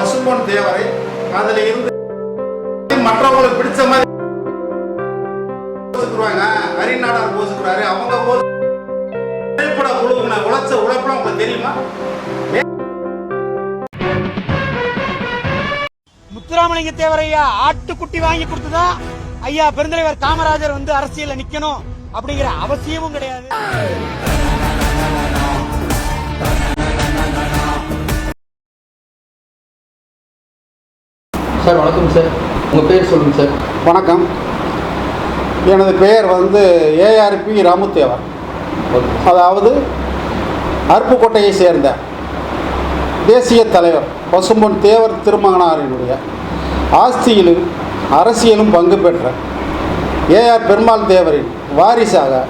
பசும்பொன் தேவரை அதுல இருந்து மற்றவங்களுக்கு பிடிச்ச மாதிரி போசுக்குருவாங்க ஹரிநாடார் போசுக்குறாரு. அவங்க போது திரைப்பட குழுவுக்கு உழைச்ச உழைப்புலாம் உங்களுக்கு தெரியுமா? முத்துராமலிங்க தேவரையா ஆட்டுக்குட்டி வாங்கி கொடுத்துதான் ஐயா பெருந்தலைவர் காமராஜர் வந்து அரசியல நிக்கணும் அப்படிங்கிற அவசியமும் கிடையாது. சார் வணக்கம் சார். உங்கள் பேர் சொல்லுங்கள் சார். வணக்கம். எனது பெயர் வந்து ஏஆர்பி ராமுத்தேவர் அதாவது அருப்புக்கோட்டையை சேர்ந்த தேசிய தலைவர் பசும்பொன் தேவர் திருமகனாரினுடைய ஆஸ்தியிலும் அரசியலும் பங்கு பெற்ற ஏஆர் பெருமாள் தேவரின் வாரிசாக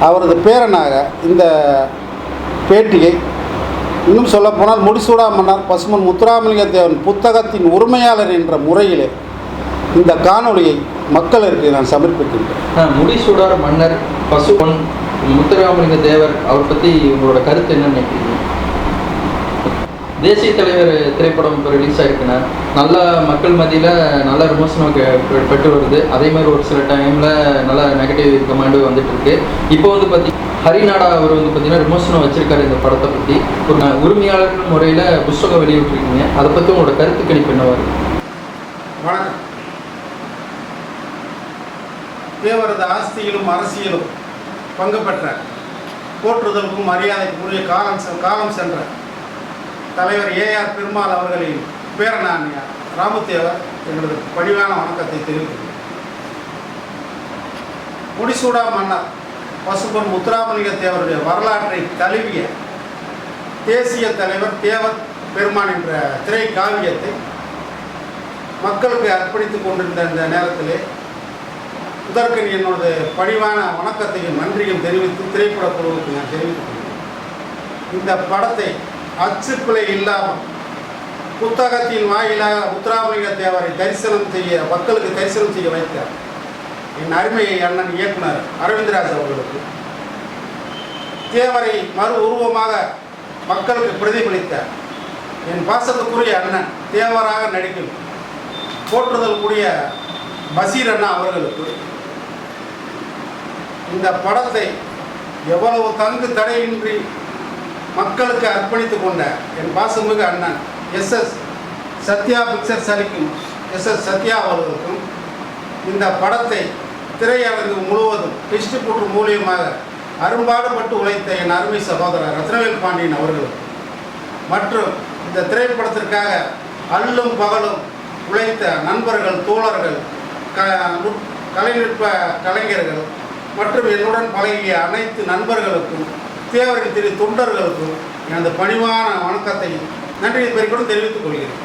அவரது பேரனாக இந்த பேட்டியை இன்னும் சொல்லப்போனால் முடிசூடா மன்னர் பசுமன் முத்துராமலிங்க தேவன் புத்தகத்தின் உரிமையாளர் என்ற முறையிலே இந்த காணொளியை மக்களுக்கு நான் சமர்ப்பிக்கின்றேன். முடிசூடார் மன்னர் பசுமன் முத்துராமலிங்க தேவர் அவர் பற்றி உங்களோட கருத்து என்ன நினைக்கிறீங்க? தேசிய தலைவர் திரைப்படம் இப்போ ரிலீஸ் ஆயிருக்குண்ணா. நல்ல மக்கள் மத்தியில் நல்ல விமர்சனம் பெ- பெற்று வருது. அதே மாதிரி ஒரு சில டைமில் நல்ல நெகட்டிவ் கமெண்ட் வந்துட்டு இருக்கு. இப்போ வந்து பார்த்தி ஹரிநாடா அவர் வந்து பார்த்தீங்கன்னா விமர்சனம் வச்சிருக்காரு இந்த படத்தை பற்றி ஒரு உரிமையாளர் முறையில் புஸ்தகம் வெளியிட்டிருக்கீங்க. அதை பற்றி உங்களோட கருத்து கணிப்பு என்னவா வணக்கம். தேவரது ஆஸ்தியிலும் அரசியலும் பங்கு பெற்ற போற்றுதலுக்கும் மரியாதைக்குரிய காலம் காலம் சென்ற தலைவர் ஏஆர் பெருமாள் அவர்களின் பேரனானியா ராமதேவர் எங்களது பணிவான வணக்கத்தை தெரிவிக்கிறேன் முடிசூடா மன்னர் பசுபன் முத்துராமலிங்க தேவருடைய வரலாற்றை தழுவிய தேசிய தலைவர் தேவர் பெருமான் என்ற திரை காவியத்தை மக்களுக்கு அர்ப்பணித்துக் கொண்டிருந்த இந்த நேரத்திலே இதற்கு என்னோட பணிவான வணக்கத்தையும் நன்றியும் தெரிவித்து திரைப்பட குழுவுக்கு நான் தெரிவித்துக் கொள்கிறேன். இந்த படத்தை அச்சுப்பிழை இல்லாமல் புத்தகத்தின் வாயிலாக முத்துராமலிங்க தேவரை தரிசனம் செய்ய மக்களுக்கு தரிசனம் செய்ய வைத்தார். என் அருமை அண்ணன் இயக்குனர் அரவிந்தராஜ் அவர்களுக்கு. தேவரை மறு உருவமாக மக்களுக்கு பிரதிபலித்தார். என் பாசத்துக்குரிய அண்ணன் தேவராக நடிக்கும் போற்றுதல் கூடிய பசீர் அண்ணா அவர்களுக்கு இந்த படத்தை எவ்வளவு தங்கு தடையின்றி மக்களுக்கு அர்ப்பணித்துக் கொண்ட என் பாசமிகு அண்ணன் எஸ் எஸ் சத்யா பிக்சர்ஸ் அளிக்கும் எஸ் எஸ் சத்யா அவர்களுக்கும் இந்த படத்தை திரையரங்கு முழுவதும் டிஸ்ட்ரிபியூட்டர் மூலியமாக அரும்பாடுபட்டு உழைத்த என் அருமை சகோதரர் ரத்னவேல் பாண்டியன் அவர்கள் மற்றும் இந்த திரைப்படத்திற்காக அல்லும் பகலும் உழைத்த நண்பர்கள் தோழர்கள் க நுட்- கலைநுட்ப கலைஞர்கள் மற்றும் என்னுடன் பழகிய அனைத்து நண்பர்களுக்கும் தேவரின் திரு தொண்டர்களுக்கும் எனது பணிவான வணக்கத்தை நன்றி பெருக்கணும் தெரிவித்துக் கொள்கிறேன்.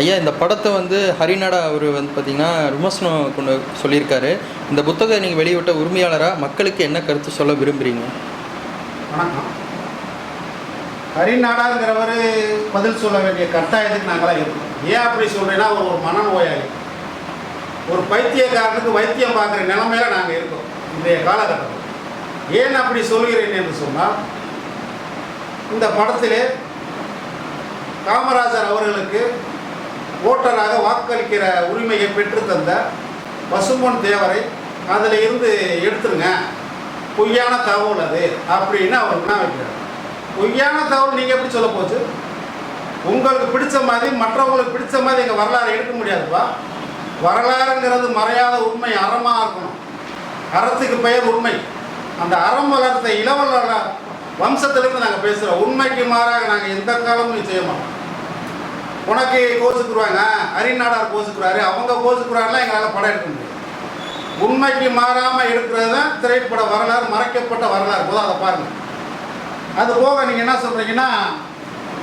ஐயா இந்த படத்தை வந்து ஹரிநாடா அவர் வந்து பார்த்தீங்கன்னா விமர்சனம் கொண்டு சொல்லியிருக்காரு. இந்த புத்தகம் நீங்கள் வெளியிட்ட உரிமையாளராக மக்களுக்கு என்ன கருத்து சொல்ல விரும்புகிறீங்க வணக்கம். ஹரிநாடாங்கிறவர் பதில் சொல்ல வேண்டிய கட்டாயத்துக்கு நாங்களாம் இருக்கோம். ஏன் அப்படி சொல்கிறேன்னா அவர் ஒரு மனநோயாளி. ஒரு பைத்தியக்காரனுக்கு வைத்தியம் பார்க்குற நிலைமையில நாங்கள் இருக்கோம். இன்றைய காலகட்டத்தில். ஏன் அப்படி சொல்கிறேன் என்று சொன்னால் இந்த படத்திலே காமராஜர் அவர்களுக்கு ஓட்டராக வாக்களிக்கிற உரிமையை பெற்றுத்தந்த பசும்பொன் தேவரை அதில் இருந்து எடுத்துருங்க. பொய்யான தகவல் அது அப்படின்னு அவர் என்ன வைக்கிறார் பொய்யான தகவல் நீங்கள் எப்படி சொல்ல போச்சு? உங்களுக்கு பிடிச்ச மாதிரி மற்றவங்களுக்கு பிடிச்ச மாதிரி எங்கள் வரலாறு எடுக்க முடியாதுப்பா வரலாறுங்கிறது மறையாத உண்மை அறமாக இருக்கணும். அறத்துக்கு பெயர் உண்மை. அந்த அறம் வளர்த்த இளவலோட வம்சத்திலிருந்து நாங்கள் பேசுகிறோம் உண்மைக்கு மாறாக நாங்கள் எந்த காலமும் செய்ய மாட்டோம். உனக்கு கோசுக்குருவாங்க? அரிநாடார் கோசுக்குறாரு அவங்க கோசுக்குறாருலாம் எங்களால் படம் எடுக்க முடியும். உண்மைக்கு மாறாமல் எடுக்கிறது தான் திரைப்பட வரலாறு மறைக்கப்பட்ட வரலாறு. போதும் அதை பாருங்கள் அது போக நீங்கள் என்ன சொல்கிறீங்கன்னா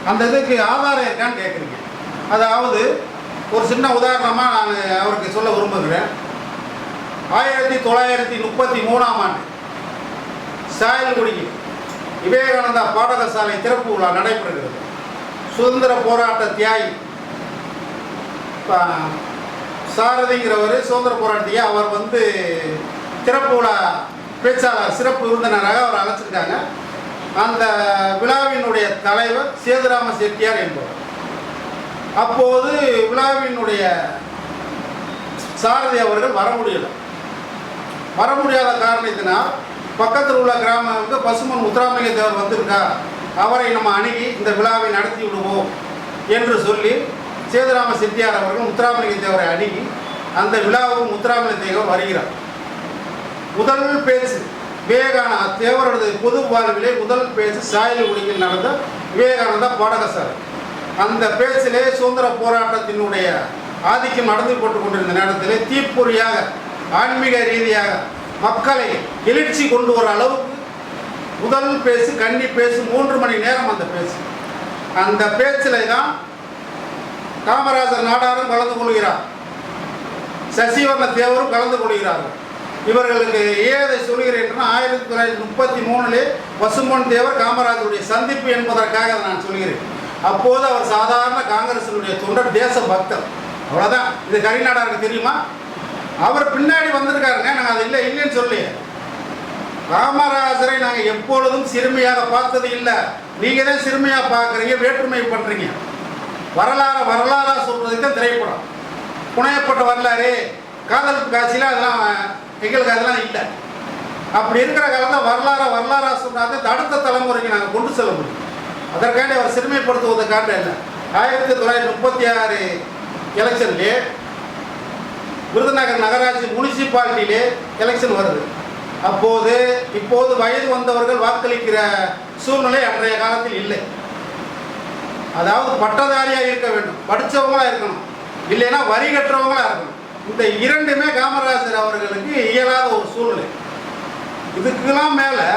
அந்த இதுக்கு ஆதாரம் இருக்கான்னு கேட்குறீங்க அதாவது ஒரு சின்ன உதாரணமாக நான் அவருக்கு சொல்ல விரும்புகிறேன். ஆயிரத்தி தொள்ளாயிரத்தி முப்பத்தி மூணாம் ஆண்டு சாயல்குடியில் விவேகானந்தா பாடகசாலை திறப்பு விழா நடைபெறுகிறது. சுதந்திர போராட்ட தியாகி சாரதிங்கிறவர் சுதந்திர போராட்டியை அவர் வந்து திறப்பு விழா பேச்சாளர் சிறப்பு விருந்தினராக அவர் அழைச்சிருக்காங்க. அந்த விழாவினுடைய தலைவர் சேதுராம செட்டியார் என்பவர். அப்போது விழாவினுடைய சாரதி அவர்கள் வர முடியல. வர முடியாத காரணத்தினால் பக்கத்தில் உள்ள கிராமங்களுக்கு பசுமன் முத்துராமலிங்க தேவர் வந்திருக்கா அவரை நம்ம அணுகி இந்த விழாவை நடத்தி விடுவோம் என்று சொல்லி சேதுராம செட்டியார் அவர்கள் முத்துராமலிங்க தேவரை அணுகி அந்த விழாவுக்கு முத்துராமலிங்க தேவர் வருகிறார். முதல் பேச்சு விவேகானந்த தேவரது பொது வாழ்விலே முதல் பேச்சு சாயல்குடியில் நடந்த விவேகானந்தா பாடகசார் அந்த பேச்சிலே சுதந்திர போராட்டத்தினுடைய ஆதிக்கம் நடந்து போட்டு கொண்டிருந்த நேரத்திலே தீப்பொறியாக ஆன்மீக ரீதியாக மக்களை எழுச்சி கொண்டு வர அளவுக்கு முதல் பேசு கன்னி பேசு மூன்று மணி நேரம் அந்த பேச்சு அந்த பேச்சில் தான் காமராஜர் நாடாரும் கலந்து கொள்கிறார். சசிவர்ண தேவரும் கலந்து கொள்கிறார்கள். இவர்களுக்கு ஏதை அதை சொல்கிறேன் என்றால் ஆயிரத்தி தொள்ளாயிரத்தி முப்பத்தி மூணுலே வசுமன் தேவர் காமராஜருடைய சந்திப்பு என்பதற்காக நான் சொல்கிறேன். அப்போது அவர் சாதாரண காங்கிரசினுடைய தொண்டர் தேச பக்தர். அவ்வளோதான் இது கரிநாடாருக்கு தெரியுமா? அவர் பின்னாடி வந்திருக்காருங்க. நாங்கள் அது இல்லை இல்லைன்னு சொல்லி காமராஜரை நாங்கள் எப்பொழுதும் சிறுமையாக பார்த்தது இல்லை. நீங்கள் தான் சிறுமையாக பார்க்குறீங்க வேற்றுமை பண்ணுறீங்க வரலாறு வரலாறாக சொல்கிறதுக்கு தான் திரைப்படம். புனையப்பட்ட வரலாறு காதல் காட்சியில் அதெல்லாம் எங்களுக்கு அதெல்லாம் இல்லை. அப்படி இருக்கிற காலத்தில் வரலாறு வரலாறாக சொன்னாக்க அடுத்த தலைமுறைக்கு நாங்கள் கொண்டு செல்ல முடியும். அதற்காண்டி அவர் சிறுமைப்படுத்துவதற்காண்ட இல்லை. ஆயிரத்தி தொள்ளாயிரத்தி முப்பத்தி ஆறு எலெக்ஷன்லேயே விருதுநகர் நகராட்சி முனிசிபாலிட்டியிலே எலெக்ஷன் வருது. அப்போது இப்போது வயது வந்தவர்கள் வாக்களிக்கிற சூழ்நிலை அன்றைய காலத்தில் இல்லை. அதாவது பட்டதாரியாக இருக்க வேண்டும். படித்தவங்களாக இருக்கணும். இல்லைன்னா வரி கட்டுறவங்களாக இருக்கணும். இந்த இரண்டுமே காமராஜர் அவர்களுக்கு இயலாத ஒரு சூழ்நிலை. இதுக்கெல்லாம் மேலே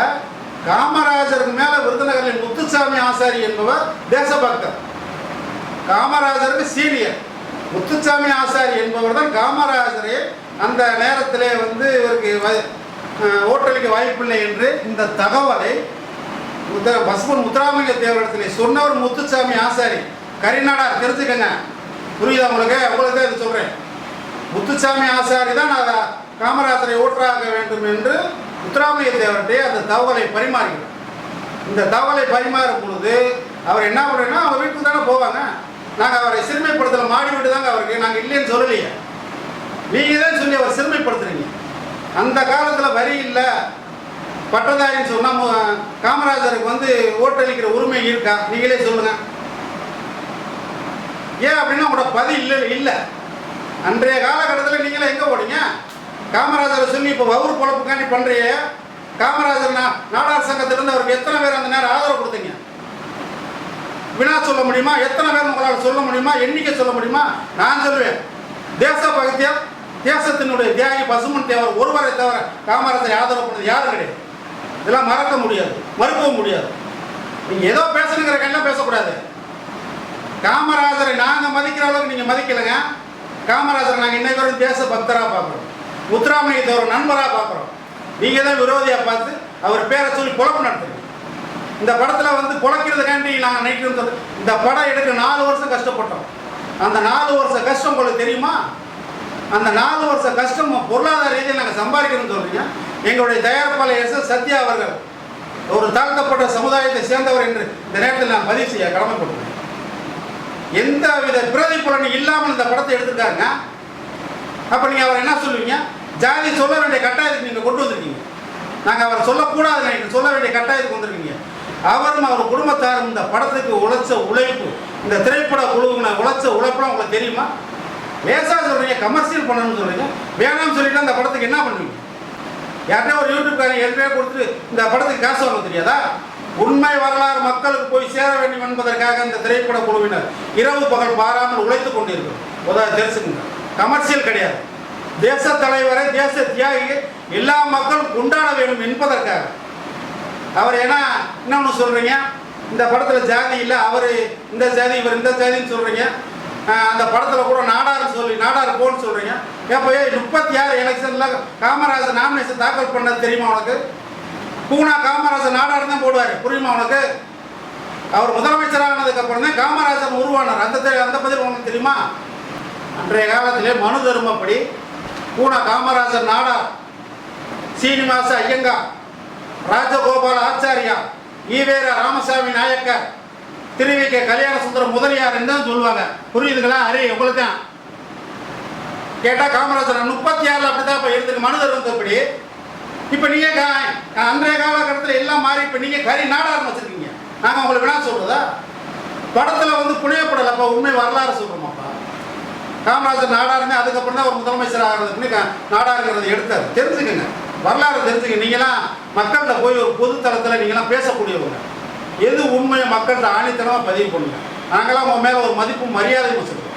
காமராஜருக்கு மேலே விருதுநகரின் முத்துசாமி ஆசாரி என்பவர் தேசபக்தர். காமராஜருக்கு சீனியர். முத்துசாமி ஆசாரி என்பவர் தான் காமராஜரே அந்த நேரத்திலே வந்து இவருக்கு வ- ஓட்டளிக்க வாய்ப்பில்லை என்று இந்த தகவலை முத்த பசுமன் முத்துராமலிங்க தேவரத்தில் சொன்னவர் முத்துச்சாமி ஆசாரி. கரிநாடார் தெரிஞ்சுக்கங்க. புரியுதா உங்களுக்கு? உங்களுக்கு தான் இது சொல்கிறேன் முத்துசாமி ஆசாரி தான் நான் காமராஜரை ஓட்டராக வேண்டும் என்று முத்துராமலிங்க தேவர்கிட்டே அந்த தகவலை பரிமாறுகிறார் இந்த தகவலை பரிமாறும் பொழுது அவர் என்ன பண்ணுறேன்னா அவங்க வீட்டுக்கு தானே போவாங்க. நாங்கள் அவரை சிறுமைப்படுத்தல மாடி வீடு தாங்க அவருக்கு நாங்கள் இல்லைன்னு சொல்லலையே நீங்கள் தான் சொல்லி அவர் சிறுமைப்படுத்துறீங்க அந்த காலத்தில் வரி இல்லை. பட்டதாரின்னு சொன்னால் காமராஜருக்கு வந்து ஓட்டளிக்கிற உரிமை இருக்கா? நீங்களே சொல்லுங்கள் ஏன் அப்படின்னா உங்களோட பதில் இல்லை இல்லை. அன்றைய காலகட்டத்தில் நீங்களே எங்கே போனீங்க காமராஜரை சொல்லி இப்போ வவுர் பொழப்புக்காண்டி பண்ணுறிய காமராஜர் நாடார் சங்கத்திலிருந்து அவருக்கு எத்தனை பேர் அந்த நேரம் ஆதரவு கொடுத்தீங்க? வினா சொல்ல முடியுமா? எத்தனை பேர் உங்களால் சொல்ல முடியுமா? எண்ணிக்கை சொல்ல முடியுமா? நான் சொல்லுவேன். தேச பக்தியம் தேசத்தினுடைய தியாகி பசுமன் தேவர் ஒருவரை தவிர காமராஜரை ஆதரவு பண்ணது யாரும் கிடையாது. இதெல்லாம் மறக்க முடியாது மறுக்கவும் முடியாது. நீங்கள் ஏதோ பேசணுங்கிறக்கெல்லாம் பேசக்கூடாது. காமராஜரை நாங்கள் மதிக்கிற அளவுக்கு நீங்கள் மதிக்கலைங்க. காமராஜரை நாங்கள் இன்னைக்கு வரைக்கும் தேச பக்தராக பார்க்குறோம். முத்துராமலிங்க தேவர் நண்பராக பார்க்குறோம். நீங்கள் தான் விரோதியாக பார்த்து அவர் பேரை சொல்லி குழப்பம் நடத்துறீங்க. இந்த படத்தில் வந்து குலைக்கிறதுக்காண்டி நாங்கள் நைட்டு இந்த படம் எடுக்க நாலு வருஷம் கஷ்டப்பட்டோம். அந்த நாலு வருஷம் கஷ்டம் உங்களுக்கு தெரியுமா? அந்த நாலு வருஷ கஷ்டம் பொருளாதார ரீதியில் நாங்கள் சம்பாதிக்கணும்னு சொல்கிறீங்க எங்களுடைய தயாரிப்பாளர் எஸ் எஸ் சத்யா அவர்கள் ஒரு தாழ்த்தப்பட்ட சமுதாயத்தை சேர்ந்தவர் என்று இந்த நேரத்தில் நான் பதிவு செய்ய கடமைப்படுவேன் எந்த வித பிரதிபலன் இல்லாமல் இந்த படத்தை எடுத்திருக்காருங்க. அப்போ நீங்கள் அவர் என்ன சொல்லுவீங்க? ஜாதி சொல்ல வேண்டிய கட்டாயத்துக்கு நீங்கள் கொண்டு வந்திருக்கீங்க. நாங்கள் அவரை சொல்லக்கூடாது நீங்கள் சொல்ல வேண்டிய கட்டாயத்துக்கு வந்திருக்கீங்க. அவரும் அவர் குடும்பத்தாரும் இந்த படத்துக்கு உழைச்ச உழைப்பு இந்த திரைப்பட குழுவின உழைச்ச உழைப்புலாம் உங்களுக்கு தெரியுமா? பேசா சொல்றீங்க கமர்ஷியல் பண்ணணும்னு சொல்றீங்க. வேணாம்னு சொல்லிட்டு அந்த படத்துக்கு என்ன பண்ணுவீங்க? யார்கிட்ட ஒரு யூடியூப்காரன் ஏற்கனவே கொடுத்துட்டு இந்த படத்துக்கு காசு வாங்க தெரியாதா? உண்மை வரலாறு மக்களுக்கு போய் சேர வேண்டும் என்பதற்காக இந்த திரைப்பட குழுவினர் இரவு பகல் பாராமல் உழைத்துக் கொண்டிருக்கிறோம் உதவி தெரிஞ்சுக்கோங்க. கமர்ஷியல் கிடையாது. தேச தலைவரை தேச தியாகி எல்லா மக்களும் கொண்டாட வேண்டும் என்பதற்காக. அவர் ஏன்னா இன்னொன்று சொல்றீங்க இந்த படத்தில் ஜாதி இல்லை அவர் இந்த ஜாதி இவர் இந்த ஜாதின்னு சொல்றீங்க. அந்த படத்தில் கூட நாடார் சொல்லி நாடார் போன்னு சொல்றீங்க. எப்போ முப்பத்தி ஆறு எலெக்ஷனில் காமராஜர் நாமினேஷன் தாக்கல் பண்ணது தெரியுமா உனக்கு? பூனா காமராஜர் நாடார் தான் போடுவார். புரியுமா உனக்கு? அவர் முதலமைச்சரானதுக்கு அப்புறம் தான் காமராஜர் உருவானார். அந்த தெரி- அந்த பதில் உனக்கு தெரியுமா? அன்றைய காலத்திலே மனு தர்மப்படி பூனா காமராஜர் நாடார் சீனிவாச ஐயங்கா ராஜகோபால ஆச்சாரியா ஈவேர ராமசாமி நாயக்கர் திருவிக்க கல்யாண சுந்தரம் முதலியார்னு தான் சொல்லுவாங்க. புரியுதுங்களா? அரே உங்களுக்கு தான் கேட்டால் காமராஜர் முப்பத்தி ஆறுல அப்படிதான் இப்ப இருக்கு மனுதர் வந்தபடி இப்ப நீங்க கா- அன்றைய காலகட்டத்தில் எல்லாம் மாறி இப்போ நீங்கள் கறி நாடாரம் வச்சுருக்கீங்க நாங்கள் உங்களுக்கு வேணா சொல்கிறதா படத்தில் வந்து புனையப்படல அப்போ உண்மை வரலாறு சொல்கிறோமாப்பா காமராஜர் நாடாருங்க அதுக்கப்புறம் தான் ஒரு முதலமைச்சர் ஆகிறதுக்குன்னு நாடாருங்கிறத எடுத்தார். தெரிஞ்சுக்கங்க. வரலாறு தெரிஞ்சுக்க நீங்களாம் மக்கள்கிட்ட போய் ஒரு பொது தளத்தில் நீங்களாம் பேசக்கூடியவங்க. எது உண்மையை மக்கள்கிட்ட ஆணித்தனமாக பதிவு பண்ணுங்க. நாங்களாம் உங்கள் மேலே ஒரு மதிப்பு மரியாதை வச்சுருக்கோம்.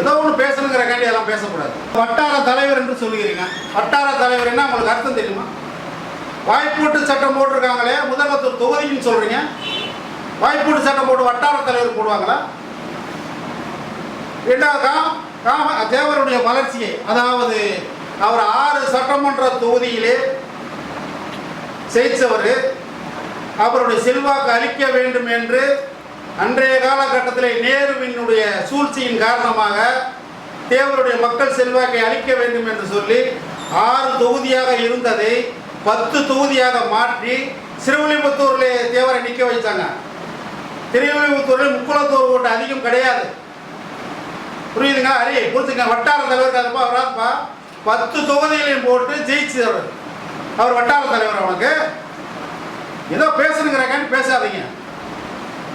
ஏதோ ஒன்று பேசணுங்கிறக்காண்டி எல்லாம் பேசக்கூடாது. வட்டார தலைவர் என்று சொல்லுகிறீங்க. வட்டார தலைவர் என்ன உங்களுக்கு அர்த்தம் தெரியுமா? வாய்ப்பூட்டு சட்டம் போட்டிருக்காங்களே முதலமைச்சர் தொகுதின்னு சொல்கிறீங்க வாய்ப்பூட்டு சட்டம் போட்டு வட்டார தலைவர் போடுவாங்களா? ரெண்டாவது காம தேவருடைய வளர்ச்சியை அதாவது அவர் ஆறு சட்டமன்ற தொகுதியிலே ஜெயிச்சவர் அவருடைய செல்வாக்கு அளிக்க வேண்டும் என்று அன்றைய காலகட்டத்தில் நேருவினுடைய சூழ்ச்சியின் காரணமாக தேவருடைய மக்கள் செல்வாக்கை அளிக்க வேண்டும் என்று சொல்லி ஆறு தொகுதியாக இருந்ததை பத்து தொகுதியாக மாற்றி சிறுவில்லிபுத்தூரில் தேவரை நிற்க வைத்தாங்க திருவிழிபுத்தூரில் முக்குளத்தூர் ஓட்டு அதிகம் கிடையாது. புரியுதுங்க அரிய புரிஞ்சுங்க வட்டார தலைவர் அதுப்பா அவராப்பா? பத்து தொகுதிகளையும் போட்டு ஜெயிச்சவர். அவர் வட்டார தலைவர் அவனுக்கு ஏதோ பேசணுங்கிறக்காண்டி பேசாதீங்க.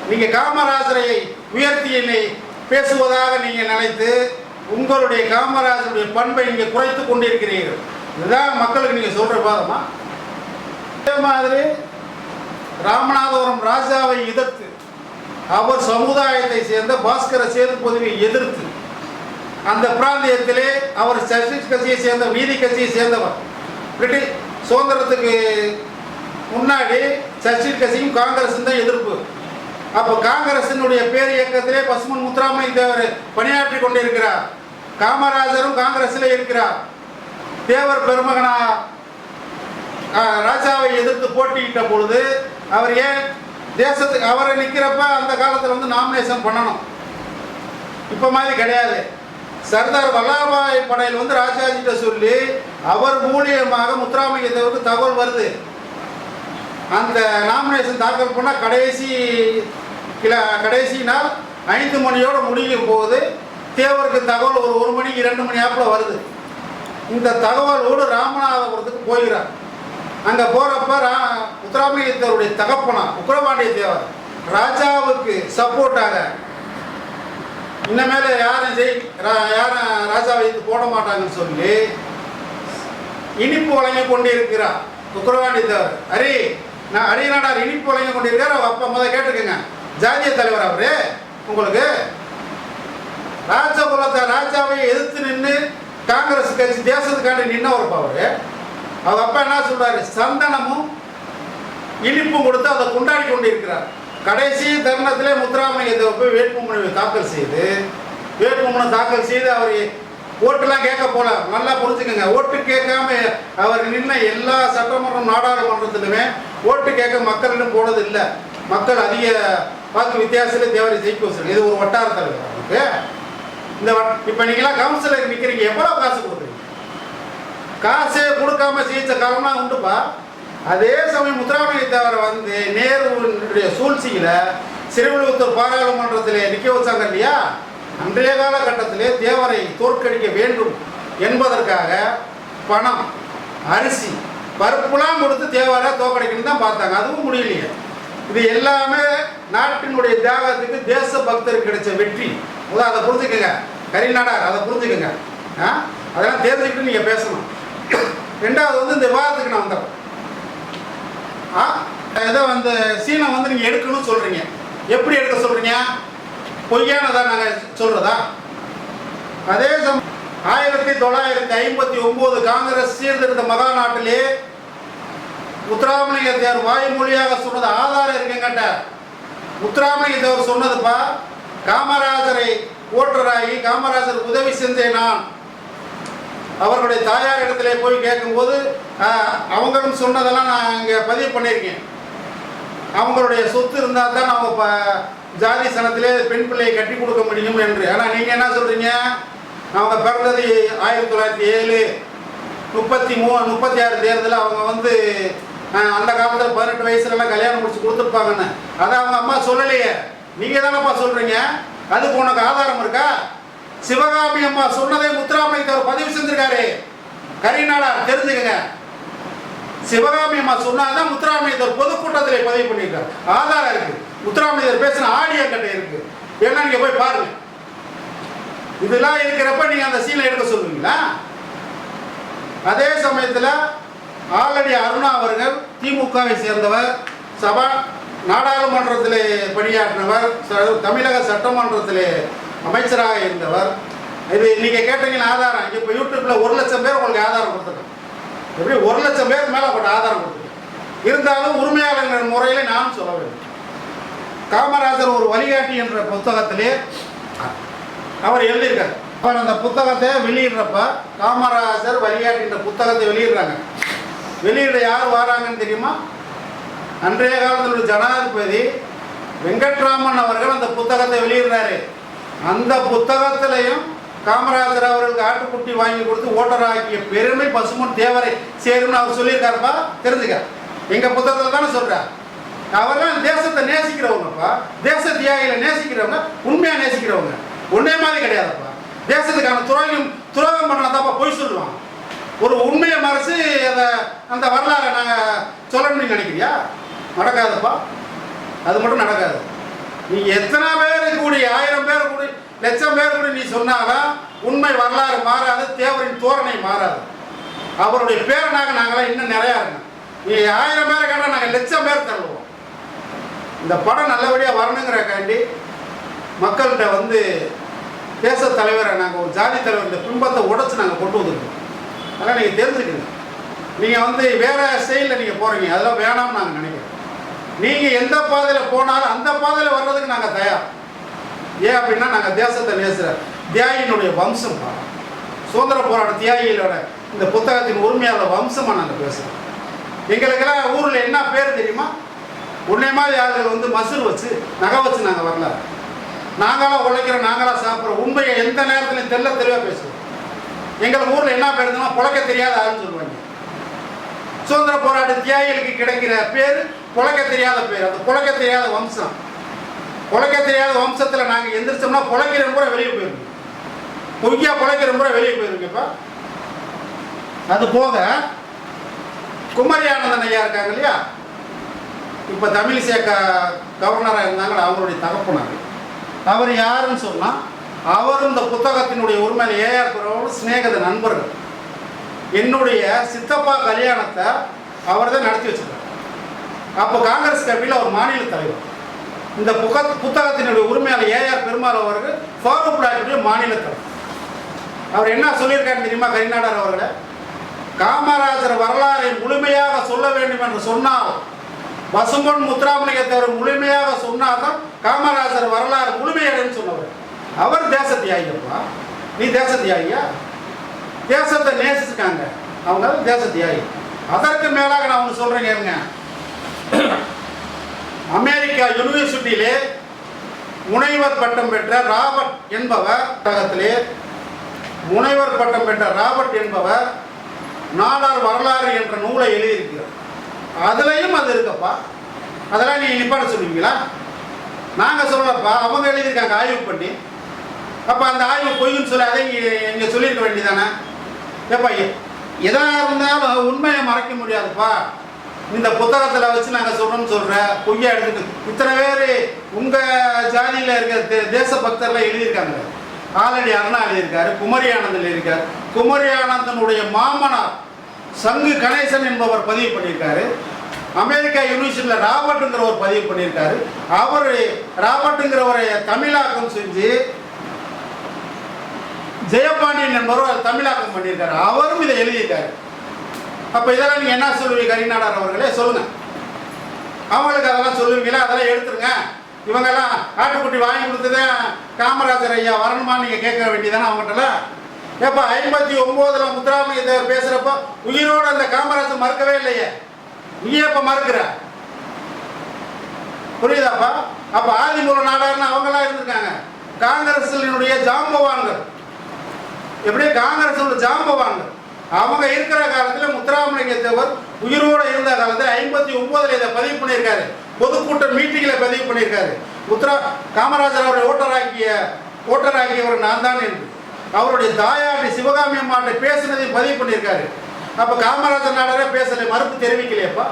நீங்கள் காமராஜரை உயர்த்தி என்னை பேசுவதாக நீங்கள் நினைத்து உங்களுடைய காமராஜருடைய பண்பை நீங்கள் குறைத்து கொண்டிருக்கிறீர்கள். இதுதான் மக்களுக்கு நீங்கள் சொல்கிற பாதமா அதே மாதிரி ராமநாதபுரம் ராஜாவை எதிர்த்து அவர் சமுதாயத்தை சேர்ந்த பாஸ்கர சேதுபதிவை எதிர்த்து அந்த பிராந்தியத்திலே அவர் சர்ச்சிஸ் கட்சியை சேர்ந்த நீதி கட்சியை சேர்ந்தவர். பிரிட்டிஷ் சுதந்திரத்துக்கு முன்னாடி சர்ச்சில் கட்சியும் காங்கிரஸும் தான் எதிர்ப்பு. அப்போ காங்கிரசினுடைய பேர் இயக்கத்திலே பசுமன் முத்துராமலிங்க தேவர் பணியாற்றி கொண்டிருக்கிறார். காமராஜரும் காங்கிரஸில் இருக்கிறார். தேவர் பெருமகனா ராஜாவை எதிர்த்து போட்டியிட்ட பொழுது அவர் ஏன் தேசத்துக்கு அவரை நிற்கிறப்ப அந்த காலத்தில் வந்து நாமினேஷன் பண்ணணும். இப்போ மாதிரி கிடையாது. சர்தார் வல்லபாய் படையில் வந்து ராஜாஜிட்ட சொல்லி அவர் மூலியமாக முத்துராமலிங்க தேவருக்கு தகவல் வருது. அந்த நாமினேஷன் தாக்கல் பண்ணால் கடைசி கிள கடைசி நாள் ஐந்து மணியோட முடியும் போது தேவருக்கு தகவல் ஒரு ஒரு மணிக்கு இரண்டு மணி ஆப்பில் வருது. இந்த தகவலோடு ராமநாதபுரத்துக்கு போகிறார். அங்கே போகிறப்ப ரா உத்தராமலிங்கத்தருடைய தகப்பனா உக்ரபாண்டிய தேவர் ராஜாவுக்கு சப்போர்ட்டாக இன்னமேல யாரும் ஜெய் ரா- யாரும் ராஜாவை இது போட மாட்டாங்கன்னு சொல்லி இனிப்பு வழங்கி கொண்டிருக்கிறார் உக்ரவாண்டி தேவர். ஹரி நான் அடியநாடார் இனிப்பு வழங்கி கொண்டிருக்கார் அவர் அப்பா முத கேட்டுக்கோங்க ஜாதிய தலைவர் அவரு. உங்களுக்கு ராஜகுலத்தை ராஜாவை எதிர்த்து நின்று காங்கிரஸ் கட்சி தேசத்துக்காண்டி நின்னவருப்பா அவரு. அவர் அப்பா என்ன சொல்றாரு? சந்தனமும் இனிப்பும் கொடுத்து அதை கொண்டாடி கொண்டிருக்கிறார். கடைசி தருணத்திலே முத்துராமலிங்க போய் வேட்புமனுவை தாக்கல் செய்து வேட்புமனு தாக்கல் செய்து அவர் ஓட்டுலாம் கேட்க போல. நல்லா புரிஞ்சுக்கோங்க. ஓட்டு கேட்காம அவர் நின்ன எல்லா சட்டமன்றம் நாடாளுமன்றத்திலுமே ஓட்டு கேட்க மக்களிடம் போனது இல்லை மக்கள் அதிக வாக்கு வித்தியாசத்தில் தேவரை ஜெயிக்க வச்சிருக்கு இது ஒரு வட்டாரத்தில் அவருக்கு இந்த இப்போ நீங்களாம் கவுன்சிலர் நிற்கிறீங்க எவ்வளோ காசு கொடுக்குறீங்க? காசே கொடுக்காம ஜெயிச்ச காலம்லாம் உண்டுப்பா. அதே சமயம் முத்துராமலிங்க தேவரை வந்து நேருடைய சூழ்ச்சியில் சிறுவிழுத்தூர் பாராளுமன்றத்தில் நிற்க வச்சாங்க இல்லையா? அன்றைய காலகட்டத்திலே தேவரை தோற்கடிக்க வேண்டும் என்பதற்காக பணம் அரிசி பருப்புலாம் கொடுத்து தேவரை தோற்கடிக்கணும்னு தான் பார்த்தாங்க. அதுவும் முடியலையே. இது எல்லாமே நாட்டினுடைய தியாகத்துக்கு தேச பக்தருக்கு கிடைச்ச வெற்றி. முதல் அதை புரிஞ்சுக்கோங்க. கரிநாடார் அதை புரிஞ்சுக்கோங்க. ஆ? அதெல்லாம் தெரிஞ்சுக்கிட்டு நீங்கள் பேசணும். ரெண்டாவது வந்து இந்த விவாதத்துக்கு நான் வந்துடுறேன் ஆ? ஏதோ அந்த சீனை வந்து நீங்கள் எடுக்கணும்னு சொல்கிறீங்க எப்படி எடுக்க சொல்கிறீங்க பொய்யானதா நாங்கள் சொல்கிறதா அதே சமயம் ஆயிரத்தி தொள்ளாயிரத்தி ஐம்பத்தி ஒன்பது காங்கிரஸ் சீர்திருத்த மகாநாட்டிலே முத்துராமலிங்க தேவர் வாய்மொழியாக சொன்னது ஆதாரம் இருக்குங்கட்ட முத்துராமலிங்க தேவர் சொன்னதுப்பா காமராஜரை ஓட்டராகி காமராஜர் உதவி செஞ்சேன் நான். அவர்களுடைய தாயார் இடத்துல போய் கேட்கும்போது அவங்களும் சொன்னதெல்லாம் நான் இங்கே பதிவு பண்ணியிருக்கேன். அவங்களுடைய சொத்து இருந்தால் தான் அவங்க ஜாதி சனத்திலே பெண் பிள்ளையை கட்டி கொடுக்க முடியும் என்று. ஆனால் நீங்கள் என்ன சொல்கிறீங்க அவங்க பிறந்தது ஆயிரத்தி தொள்ளாயிரத்தி ஏழு முப்பத்தி மூ முப்பத்தி ஆறு தேர்தலில் அவங்க வந்து அந்த காலத்தில் பதினெட்டு வயசுலலாம் கல்யாணம் முடிச்சு கொடுத்துருப்பாங்கன்னு. அதை அவங்க அம்மா சொல்லலையே. நீங்கள் தானப்பா சொல்கிறீங்க அதுக்கு உனக்கு ஆதாரம் இருக்கா? சிவகாமி அம்மா சொன்னதை முத்துராமலிங்க பதிவு செஞ்சிருக்காரு. கரிநாடார் தெரிஞ்சுக்கங்க. சிவகாமி அம்மா சொன்னால்தான் முத்துராமலிங்க பொதுக்கூட்டத்தில் பதிவு பண்ணியிருக்காரு. ஆதாரம் இருக்குது முத்துராமலிங்க பேசின ஆடியோ கட்டை இருக்கு. வேணா நீங்க போய் பாருங்க. இதெல்லாம் இருக்கிறப்ப நீங்க அந்த சீனை எடுக்க சொல்லுவீங்களா? அதே சமயத்தில் ஆல்ரெடி அருணா அவர்கள் திமுகவை சேர்ந்தவர் சபா நாடாளுமன்றத்தில் பணியாற்றினவர் ச- தமிழக சட்டமன்றத்தில் அமைச்சராக இருந்தவர். இது நீங்கள் கேட்டீங்கன்னா ஆதாரம். இப்போ யூடியூப்பில் ஒரு லட்சம் பேர் உங்களுக்கு ஆதாரம் கொடுத்துருக்கேன் எப்படி? ஒரு லட்சம் பேர் மேலே போட்ட ஆதாரம் கொடுத்துருக்கேன் இருந்தாலும் உரிமையாளர்கள் முறையில் நானும் சொல்ல வேண்டும். காமராஜர் ஒரு வழிகாட்டி என்ற புத்தகத்திலே அவர் எழுதியிருக்கார். அவர் அந்த புத்தகத்தை வெளியிடுறப்ப காமராஜர் வழிகாட்டின்ற புத்தகத்தை வெளியிடுறாங்க. வெளியிட யார் வராங்கன்னு தெரியுமா? அன்றைய காலத்தில் உள்ள ஜனாதிபதி வெங்கட்ராமன் அவர்கள் அந்த புத்தகத்தை வெளியிடுறாரு. அந்த புத்தகத்திலையும் காமராஜர் அவர்களுக்கு ஆட்டுக்குட்டி வாங்கி கொடுத்து ஓட்டராக்கிய பெருமை பசுமன் தேவரை சேரும்னு அவர் சொல்லியிருக்காருப்பா? தெரிஞ்சுக்க. எங்கள் புத்தகத்தில் தானே சொல்கிறார் அவர்லாம் தேசத்தை நேசிக்கிறவங்கப்பா. தேச தியாகிகளை நேசிக்கிறவங்க உண்மையா நேசிக்கிறவங்க. ஒன்றே மாதிரி கிடையாதுப்பா. தேசத்துக்கான துரோகம் துரோகம் பண்ணாதாப்பா பொய் சொல்லுவான். ஒரு உண்மையை மறைச்சு அதை அந்த வரலாறை நாங்கள் சொல்லணும்னு நினைக்கிறியா? நடக்காதுப்பா. அது மட்டும் நடக்காது. நீ எத்தனை பேர் கூடி ஆயிரம் பேர் கூடி லட்சம் பேர் கூடி நீ சொன்னாலும் உண்மை வரலாறு மாறாது தேவரின் தோரணை மாறாது. அவருடைய பேரனாக நாங்களாம் இன்னும் நிறையா இருக்கோம். நீ ஆயிரம் பேரை கேட்டால் நாங்கள் லட்சம் பேர் தருவோம். இந்த படம் நல்லபடியாக வரணுங்கிறக்காண்டி மக்கள்கிட்ட வந்து தேச தலைவரை நாங்கள் ஒரு ஜாதி தலைவர் இந்த பிம்பத்தை உடச்சி நாங்கள் கொண்டு வந்துருக்கோம். அதெல்லாம் நீங்கள் தெரிஞ்சுக்கணும். நீங்கள் வந்து வேறு ஸ்டைலில் நீங்கள் போகிறீங்க அதெல்லாம் வேணாம்னு நாங்கள் நினைக்கிறோம். நீங்கள் எந்த பாதையில் போனாலும் அந்த பாதையில் வர்றதுக்கு நாங்கள் தயார். ஏன் அப்படின்னா நாங்கள் தேசத்தை நேசுகிற தியாகியினுடைய வம்சம் சுதந்திர போராட்ட தியாகிகளோட இந்த புத்தகத்தின் உரிமையாளர் வம்சமாக நாங்கள் பேசுகிறோம் எங்களுக்கெல்லாம் ஊரில் என்ன பேர் தெரியுமா? உன்னை மாதிரி ஆளுகள் வந்து மசூல் வச்சு நகை வச்சு நாங்கள் வரல. நாங்களாம் உழைக்கிறோம் நாங்களாம் சாப்பிட்றோம். உண்மையை எந்த நேரத்துலையும் தெல்ல தெளிவாக பேசுவோம். எங்கள் ஊரில் என்ன பேர் புழக்க தெரியாத ஆளுன்னு சொல்லுவாங்க. சுதந்திர போராட்ட தியாகிகளுக்கு கிடைக்கிற பேர் புழக்க தெரியாத பேர். அந்த புழக்க தெரியாத வம்சம். புழக்க தெரியாத வம்சத்தில் நாங்கள் எந்திரிச்சோம்னா புழைக்கிற முறை வெளியே போயிருக்கோம் பொய்யா புழைக்கிற முறை வெளியே போயிருங்கப்பா அது போக குமரி ஆனந்தன் ஐயா இருக்காங்க இல்லையா? இப்போ தமிழிசை க கவர்னராக இருந்தாங்க அவருடைய தகப்பனார் அவர் யாருன்னு சொன்னால் அவரும் இந்த புத்தகத்தினுடைய உரிமையில் ஏஆர் பிரபு சிநேகத நண்பர்கள். என்னுடைய சித்தப்பா கல்யாணத்தை அவர் தான் நடத்தி வச்சுருக்காரு. அப்போ காங்கிரஸ் கட்சியில் அவர் மாநில தலைவர். இந்த புக புத்தகத்தினுடைய உரிமையாளர் ஏஆர் பெருமாள் அவர்கள் ஃபாரூக் டாக்டருடைய மாநில தலைவர். அவர் என்ன சொல்லியிருக்காரு தெரியுமா கரிநாடர் அவர்களை? காமராஜர் வரலாறை முழுமையாக சொல்ல வேண்டும் என்று சொன்னால் பசும்பொன் முத்துராமலிங்கத்தவர் முழுமையாக சொன்னாதான் காமராஜர் வரலாறு முழுமையடைன்னு சொன்னவர். அவர் தேச தியாகிப்பா நீ தேச தியாகியா தேசத்தை நேசிச்சுக்காங்க அவங்க தேச தியாகி அதற்கு மேலாக நான் ஒன்று சொல்கிறேங்க இருங்க அமெரிக்கா யூனிவர்சிட்டியிலே முனைவர் பட்டம் பெற்ற ராபர்ட் என்பவர் புத்தகத்திலே முனைவர் பட்டம் பெற்ற ராபர்ட் என்பவர் நாடார் வரலாறு என்ற நூலை எழுதியிருக்கிறார். அதுலேயும் அது இருக்கப்பா. அதெல்லாம் நீ நிப்பாட சொல்லுவீங்களா நாங்கள் சொல்லப்பா அவங்க எழுதியிருக்காங்க ஆய்வு பண்ணி. அப்போ அந்த ஆய்வு பொய்ன்னு சொல்லி அதை இங்கே சொல்லியிருக்க வேண்டியதானே ஏப்பா எதாக இருந்தாலும் உண்மையை மறைக்க முடியாதுப்பா. இந்த புத்தகத்தில் வச்சு நாங்கள் சொல்கிறோம்னு சொல்கிற பொய்யா எடுத்துட்டு இத்தனை பேர் உங்கள் ஜாதியில் இருக்க தே- தேச பக்தர்லாம் எழுதியிருக்காங்க. ஆல்ரெடி அருணா எழுதியிருக்காரு குமரி ஆனந்தன் இருக்கார். குமரி ஆனந்தனுடைய மாமனார் சங்கு கணேசன் என்பவர் பதிவு பண்ணியிருக்காரு. அமெரிக்கா யூனிவர்சிட்டியில் ராபர்ட்டுங்கிறவர் பதிவு பண்ணியிருக்காரு. அவர் ராபர்ட்டுங்கிறவரை தமிழாக்கம் செஞ்சு ஜெயபாண்டியன் என்பவர் அதை தமிழாக்கம் பண்ணியிருக்காரு. அவரும் இதை எழுதியிருக்காரு. அப்போ இதெல்லாம் நீங்கள் என்ன சொல்லுவீங்க கரிநாடார் அவர்களே? சொல்லுங்கள் அவங்களுக்கு அதெல்லாம் சொல்லுவீங்களா? அதெல்லாம் எடுத்துருங்க. இவங்கெல்லாம் ஆட்டுக்குட்டி வாங்கி கொடுத்ததே காமராஜர் ஐயா வரணுமா நீங்கள் கேட்க வேண்டியதானே அவங்ககிட்ட ஏப்பா ஐம்பத்தி ஒம்போதுல முத்துராமலிங்க தேவர் பேசுறப்ப உயிரோடு அந்த காமராஜர் மறக்கவே இல்லையே. நீ எப்போ மறுக்கிற? புரியுதாப்பா? அப்போ ஆதிமூல நாடார்னு அவங்களாம் இருந்திருக்காங்க. காங்கிரஸினுடைய ஜாம்பவான்கள். எப்படி? காங்கிரஸ் ஜாம்பவான்கள். அவங்க இருக்கிற காலத்தில் முத்துராமலிங்க தேவர் உயிரோடு இருந்த காலத்தில் ஐம்பத்தி ஒன்பதுல இதை பதிவு பண்ணியிருக்காரு. பொதுக்கூட்ட மீட்டிங்கில் பதிவு பண்ணியிருக்காரு. உத்தரா காமராஜர் அவரை ஓட்டராக்கிய ஓட்டராக்கியவர் நான் தான் என்று. அவருடைய தாயாடி சிவகாமி அம்மாட்ட பேசினதையும் பதிவு பண்ணியிருக்காரு. அப்போ காமராஜர் நாடரே பேசலை மறுப்பு தெரிவிக்கலையப்பா.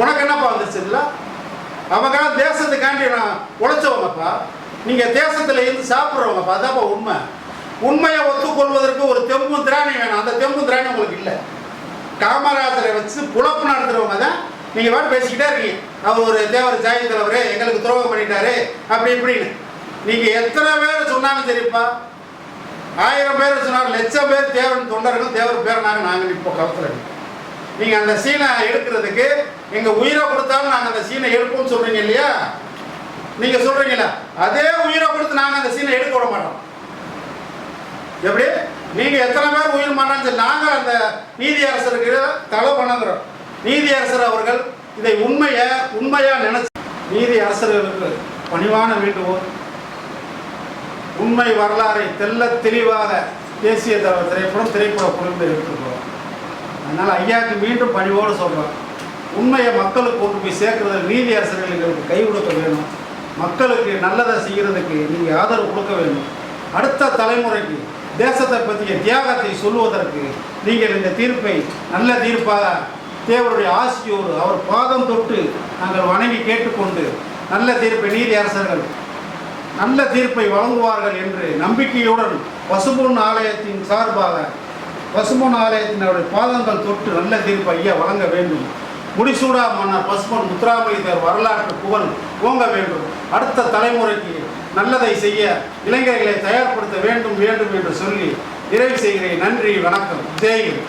உனக்கு என்னப்பா வந்துச்சு இதில் அவங்க தேசத்துக்காண்டி நான் உழைச்சவங்கப்பா. நீங்கள் தேசத்தில் இருந்து சாப்பிட்றவங்கப்பா அதான்ப்பா உண்மை. உண்மையை ஒத்துக்கொள்வதற்கு ஒரு தெம்பும் திராணி வேணும். அந்த தெம்பும் திராணி உங்களுக்கு இல்லை. காமராஜரை வச்சு புழப்பு நடத்துறவங்க தான் நீங்கள் பாட்டு பேசிக்கிட்டே இருக்கீங்க. அவர் ஒரு தேவர் ஜாதி தலைவர் எங்களுக்கு துரோகம் பண்ணிட்டாரு அப்படி இப்படின்னு. நீங்கள் எத்தனை பேர் சொன்னாங்க சரிப்பா. ஆயிரம் பேர் சொன்னார் லட்சம் பேர் தேவன் தொண்டர்கள் தேவர் பேரனாக நாங்கள் இப்போ கலத்துல நீங்கள் அந்த சீனை எடுக்கிறதுக்கு எங்கள் உயிரை கொடுத்தாலும் நாங்கள் அந்த சீனை எடுப்போம்னு சொல்கிறீங்க இல்லையா? நீங்கள் சொல்கிறீங்களா அதே உயிரை கொடுத்து நாங்கள் அந்த சீனை எடுக்க விட மாட்டோம். எப்படி? நீங்கள் எத்தனை பேர் உயிர் மாட்டான்னு சொல்லி நாங்கள் அந்த நீதி அரசருக்கு தலை பண்ணுங்கிறோம் நீதி அரசர் அவர்கள் இதை உண்மையை உண்மையாக நினைச்சு நீதி அரசர்களுக்கு பணிவான வேண்டுகோள் உண்மை வரலாறை தெல்ல தெளிவாக தேசிய திரைப்படம் திரைப்பட குழுவில் எடுத்துருக்கோம் அதனால் ஐயாவுக்கு மீண்டும் பணிவோடு சொல்கிறோம் உண்மையை மக்களுக்கு கொண்டு போய் சேர்க்கறதுல நீதி அரசர்கள் எங்களுக்கு கை கொடுக்க வேணும். மக்களுக்கு நல்லதை செய்கிறதுக்கு நீங்கள் ஆதரவு கொடுக்க வேண்டும் அடுத்த தலைமுறைக்கு தேசத்தை பற்றிய தியாகத்தை சொல்லுவதற்கு நீங்கள் இந்த தீர்ப்பை நல்ல தீர்ப்பாக தேவருடைய ஆசியோடு அவர் பாதம் தொட்டு நாங்கள் வணங்கி கேட்டுக்கொண்டு நல்ல தீர்ப்பை நீதி அரசர்கள் நல்ல தீர்ப்பை வழங்குவார்கள் என்று நம்பிக்கையுடன் பசுபொன் ஆலயத்தின் சார்பாக பசுபொன் ஆலயத்தினுடைய பாதங்கள் தொட்டு நல்ல தீர்ப்பு ஐயா வழங்க வேண்டும். முடிசூடா மன்னர் பசுபொன் முத்துராமலிங்கர் வரலாற்று புகழ் ஓங்க வேண்டும். அடுத்த தலைமுறைக்கு நல்லதை செய்ய இளைஞர்களை தயார்படுத்த வேண்டும் வேண்டும் என்று சொல்லி நிறைவு செய்கிறேன். நன்றி வணக்கம். ஜெய்ஹிந்த்